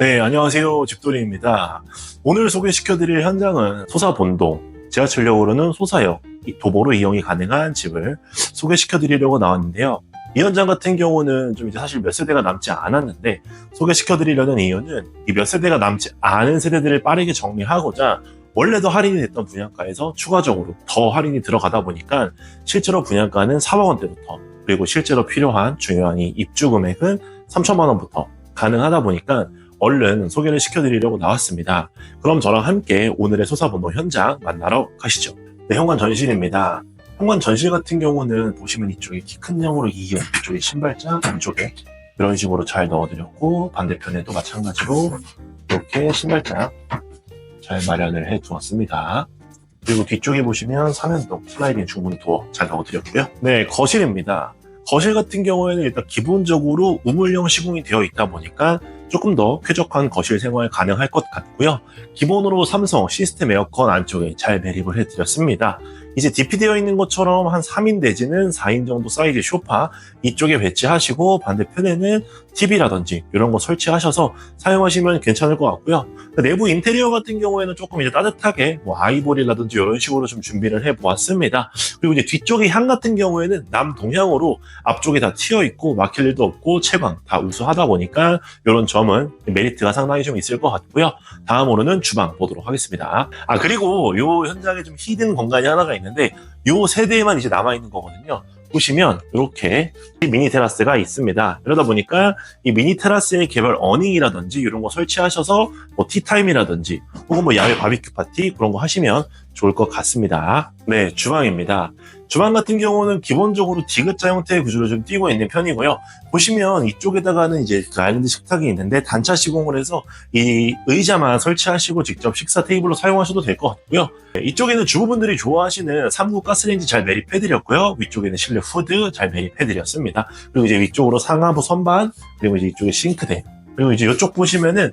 네, 안녕하세요. 집돌이입니다. 오늘 소개시켜드릴 현장은 소사본동, 지하철역으로는 소사역, 이 도보로 이용이 가능한 집을 소개시켜드리려고 나왔는데요. 이 현장 같은 경우는 좀 이제 사실 몇 세대가 남지 않았는데 소개시켜드리려는 이유는 이 몇 세대가 남지 않은 세대들을 빠르게 정리하고자 원래도 할인이 됐던 분양가에서 추가적으로 더 할인이 들어가다 보니까 실제로 분양가는 4억 원대부터 그리고 실제로 필요한 중요한 이 입주 금액은 3천만 원부터 가능하다 보니까 얼른 소개를 시켜드리려고 나왔습니다. 그럼 저랑 함께 오늘의 소사본동 현장 만나러 가시죠. 네, 현관 전실입니다. 현관 전실 같은 경우는 보시면 이쪽에 키 큰 형으로 2형, 이쪽에 신발장, 안쪽에 이런 식으로 잘 넣어드렸고 반대편에도 마찬가지로 이렇게 신발장 잘 마련을 해 두었습니다. 그리고 뒤쪽에 보시면 삼연동 슬라이딩 중문 도어 잘 넣어드렸고요. 네, 거실입니다. 거실 같은 경우에는 일단 기본적으로 우물형 시공이 되어 있다 보니까 조금 더 쾌적한 거실 생활 가능할 것 같고요. 기본으로 삼성 시스템 에어컨 안쪽에 잘 매립을 해드렸습니다. 이제 DP 되어 있는 것처럼 한 3인 내지는 4인 정도 사이즈 소파 이쪽에 배치하시고 반대편에는 TV라든지 이런 거 설치하셔서 사용하시면 괜찮을 것 같고요. 내부 인테리어 같은 경우에는 조금 이제 따뜻하게 뭐 아이보리라든지 이런 식으로 좀 준비를 해 보았습니다. 그리고 이제 뒤쪽의 향 같은 경우에는 남동향으로 앞쪽에 다 튀어 있고 막힐 일도 없고 채광 다 우수하다 보니까 이런 점은 메리트가 상당히 좀 있을 것 같고요. 다음으로는 주방 보도록 하겠습니다. 아 그리고 요 현장에 좀 히든 공간이 하나가 있는데 요 세대에만 이제 남아 있는 거거든요. 보시면 이렇게 미니 테라스가 있습니다. 그러다 보니까 이 미니 테라스의 개별 어닝이라든지 이런 거 설치하셔서 뭐 티타임이라든지 혹은 뭐 야외 바비큐 파티 그런 거 하시면 좋을 것 같습니다. 네, 주방입니다. 주방 같은 경우는 기본적으로 디귿자 형태의 구조를 좀 띄고 있는 편이고요. 보시면 이쪽에다가는 이제 그 아일랜드 식탁이 있는데 단차 시공을 해서 이 의자만 설치하시고 직접 식사 테이블로 사용하셔도 될 것 같고요. 네, 이쪽에는 주부분들이 좋아하시는 3구 가스레인지 잘 매립해드렸고요. 위쪽에는 실내 후드 잘 매립해드렸습니다. 그리고 이제 위쪽으로 상하부 선반, 그리고 이제 이쪽에 싱크대, 그리고 이제 이쪽 보시면은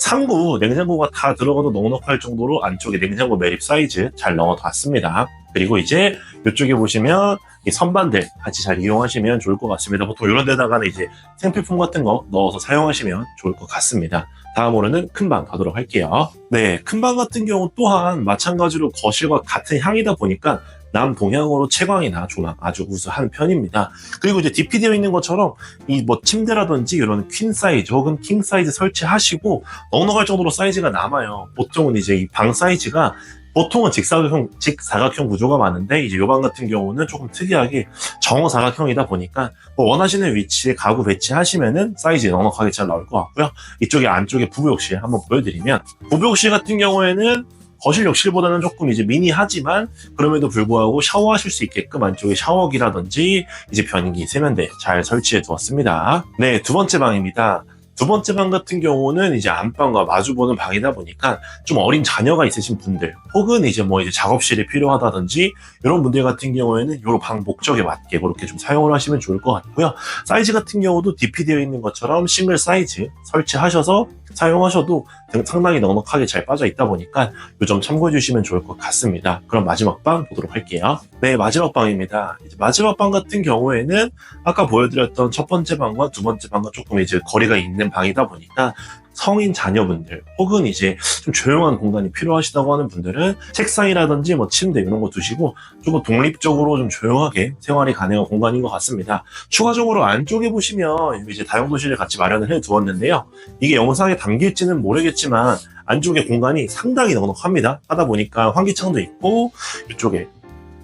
3구 냉장고가 다 들어가도 넉넉할 정도로 안쪽에 냉장고 매립 사이즈 잘 넣어놨습니다. 그리고 이제 이쪽에 보시면 이 선반들 같이 잘 이용하시면 좋을 것 같습니다. 보통 이런 데다가는 이제 생필품 같은 거 넣어서 사용하시면 좋을 것 같습니다. 다음으로는 큰 방 가도록 할게요. 네, 큰 방 같은 경우 또한 마찬가지로 거실과 같은 향이다 보니까 남동향으로 채광이나 조망 아주 우수한 편입니다. 그리고 이제 DP 되어 있는 것처럼 이 뭐 침대라든지 이런 퀸 사이즈 혹은 킹 사이즈 설치하시고 넉넉할 정도로 사이즈가 남아요. 보통은 이제 이 방 사이즈가 보통은 직사각형, 직사각형 구조가 많은데 이제 요방 같은 경우는 조금 특이하게 정사각형이다 보니까 뭐 원하시는 위치에 가구 배치하시면은 사이즈 넉넉하게 잘 나올 것 같고요. 이쪽에 안쪽에 부부 욕실 한번 보여드리면 부부 욕실 같은 경우에는 거실 욕실보다는 조금 이제 미니하지만 그럼에도 불구하고 샤워하실 수 있게끔 안쪽에 샤워기라든지 이제 변기 세면대 잘 설치해 두었습니다. 네, 두 번째 방입니다. 두 번째 방 같은 경우는 이제 안방과 마주보는 방이다 보니까 좀 어린 자녀가 있으신 분들 혹은 이제 뭐 이제 작업실이 필요하다든지 이런 분들 같은 경우에는 이방 목적에 맞게 그렇게 좀 사용을 하시면 좋을 것 같고요. 사이즈 같은 경우도 DP 되어 있는 것처럼 싱글 사이즈 설치하셔서 사용하셔도 상당히 넉넉하게 잘 빠져 있다 보니까 이점 참고해 주시면 좋을 것 같습니다. 그럼 마지막 방 보도록 할게요. 네, 마지막 방입니다. 마지막 방 같은 경우에는 아까 보여드렸던 첫 번째 방과 두 번째 방과 조금 이제 거리가 있는 방이다 보니까 성인 자녀분들 혹은 이제 좀 조용한 공간이 필요하시다고 하는 분들은 책상이라든지 뭐 침대 이런 거 두시고 조금 독립적으로 좀 조용하게 생활이 가능한 공간인 것 같습니다. 추가적으로 안쪽에 보시면 이제 다용도실을 같이 마련을 해 두었는데요. 이게 영상에 담길지는 모르겠지만 안쪽에 공간이 상당히 넉넉합니다. 하다 보니까 환기창도 있고 이쪽에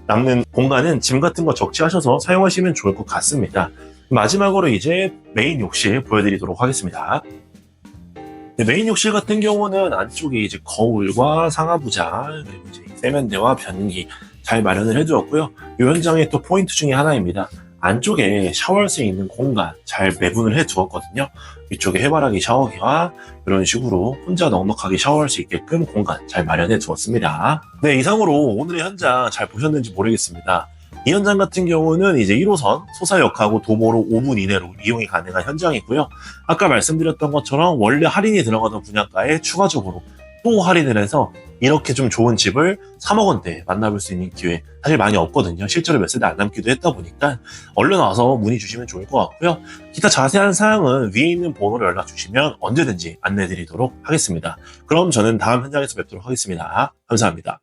남는 공간은 짐 같은 거 적재하셔서 사용하시면 좋을 것 같습니다. 마지막으로 이제 메인 욕실 보여드리도록 하겠습니다. 네, 메인 욕실 같은 경우는 안쪽에 이제 거울과 상하부자 그리고 이제 세면대와 변기 잘 마련을 해두었고요. 이 현장의 또 포인트 중에 하나입니다. 안쪽에 샤워할 수 있는 공간 잘 매분을 해두었거든요. 위쪽에 해바라기 샤워기와 이런 식으로 혼자 넉넉하게 샤워할 수 있게끔 공간 잘 마련해 두었습니다. 네, 이상으로 오늘의 현장 잘 보셨는지 모르겠습니다. 이 현장 같은 경우는 이제 1호선 소사역하고 도보로 5분 이내로 이용이 가능한 현장이고요. 아까 말씀드렸던 것처럼 원래 할인이 들어가던 분양가에 추가적으로 또 할인을 해서 이렇게 좀 좋은 집을 3억 원대에 만나볼 수 있는 기회 사실 많이 없거든요. 실제로 몇 세대 안 남기도 했다 보니까 얼른 와서 문의 주시면 좋을 것 같고요. 기타 자세한 사항은 위에 있는 번호로 연락 주시면 언제든지 안내 드리도록 하겠습니다. 그럼 저는 다음 현장에서 뵙도록 하겠습니다. 감사합니다.